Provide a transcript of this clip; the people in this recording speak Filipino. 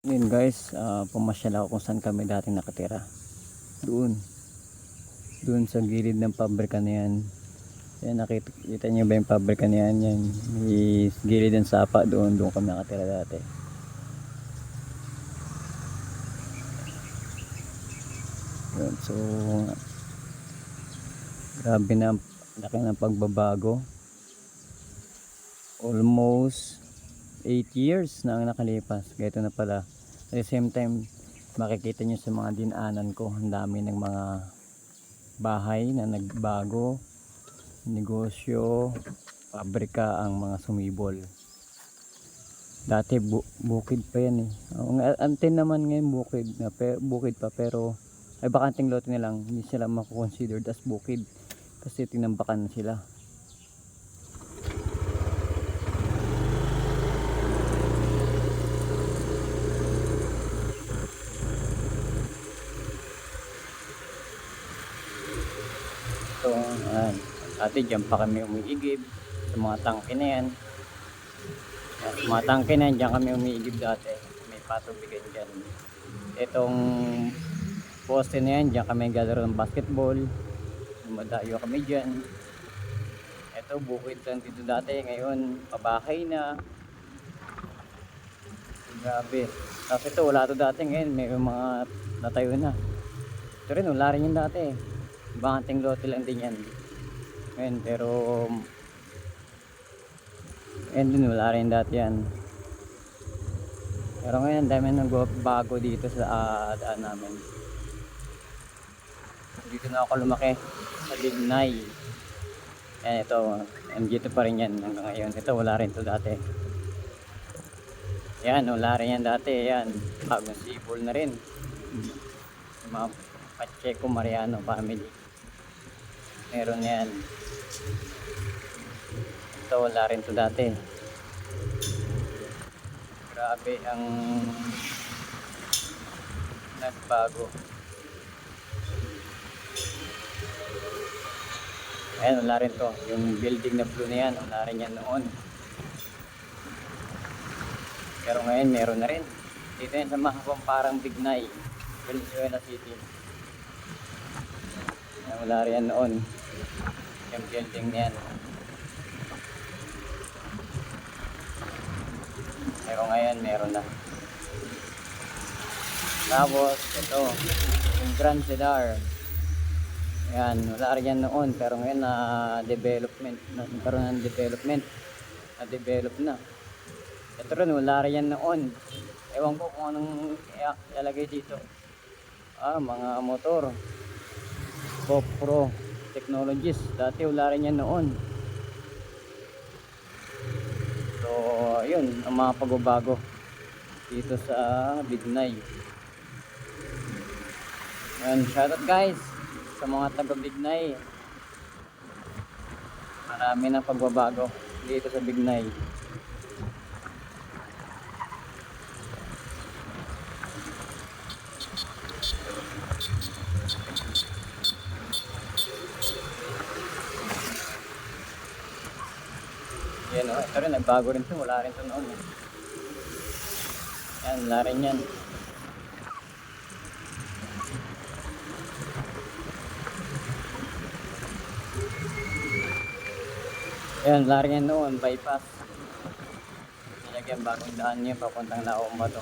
Yun guys, ah, pumasyal ako kung saan kami dating nakatira. Doon. Doon sa gilid ng pabrika na yan. Yan, nakita kita niyo ba yung pabrika na yan? Yan, gilid ng sapa doon. Doon kami nakatira dati. Yun, so, grabe na, laki ng pagbabago. Almost 8 years na ang nakalipas. Ganito na pala. At the same time, makikita nyo sa mga dinaanan ko, ang dami ng mga bahay na nagbago, negosyo, pabrika ang mga sumibol. Dati bu- bukid pa yan eh. Nga, antin naman ngayon bukid, na pe- bukid pa pero ay bakanting lote na lang, hindi sila makukonsidered as bukid kasi tinambakan na sila. So, ayan. Dati dyan pa kami umiigib sa mga tangke na yan. Sa mga tangke na yan, dyan kami umiigib dati. May patubigan dyan. Itong poste na yan, dyan kami galaro ng basketball. Lumadayo kami dyan. Ito, bukid lang dito dati. Ngayon, pabahay na. Grabe. Tapos ito, wala to dati. Ngayon, may mga natayo na. Ito rin, wala rin yan dati. Banting lote lang din yan. Ngayon, pero... Ngayon din, wala rin dati yan. Pero ngayon, dami nang bago dito sa ah, daan namin. Dito na ako lumaki sa Bignay. Yan, ito. Nandito pa rin yan hanggang ngayon. Ito, wala rin to dati. Yan, wala rin yan dati. Yan, bagong sibol na rin. Mga Pacheco Mariano family. Meron yan. Ito, wala rin to dati. Grabe ang nagbago. Ayan, wala rin to. Yung building na blue na yan, wala rin yan noon. Pero ngayon, meron na rin. Dito yan sa mga parang Bignay, Valenzuela City. Wala rin yan noon. Yung building na yan. Ngayon, meron na. Tapos, ito, yung Grand Cedar. Yan, wala yan noon, pero ngayon na development, na, nagkaroon ng development, na develop na. Ito rin, wala yan noon. Ewan ko kung anong ilalagay dito. Ah, mga motor. GoPro Technologies. Dati wala rin yan noon. So, yun, ang mga pagbabago dito sa Bignay. Yan, shoutout guys sa mga taga Bignay. Marami ng pagbabago dito sa Bignay. Yan o, ito rin, nagbago rin to. Wala rin to noon. eh. Yan, wala rin yan. Yan, lari yan noon, bypass. Nilagyan bagong daan niya papuntang to.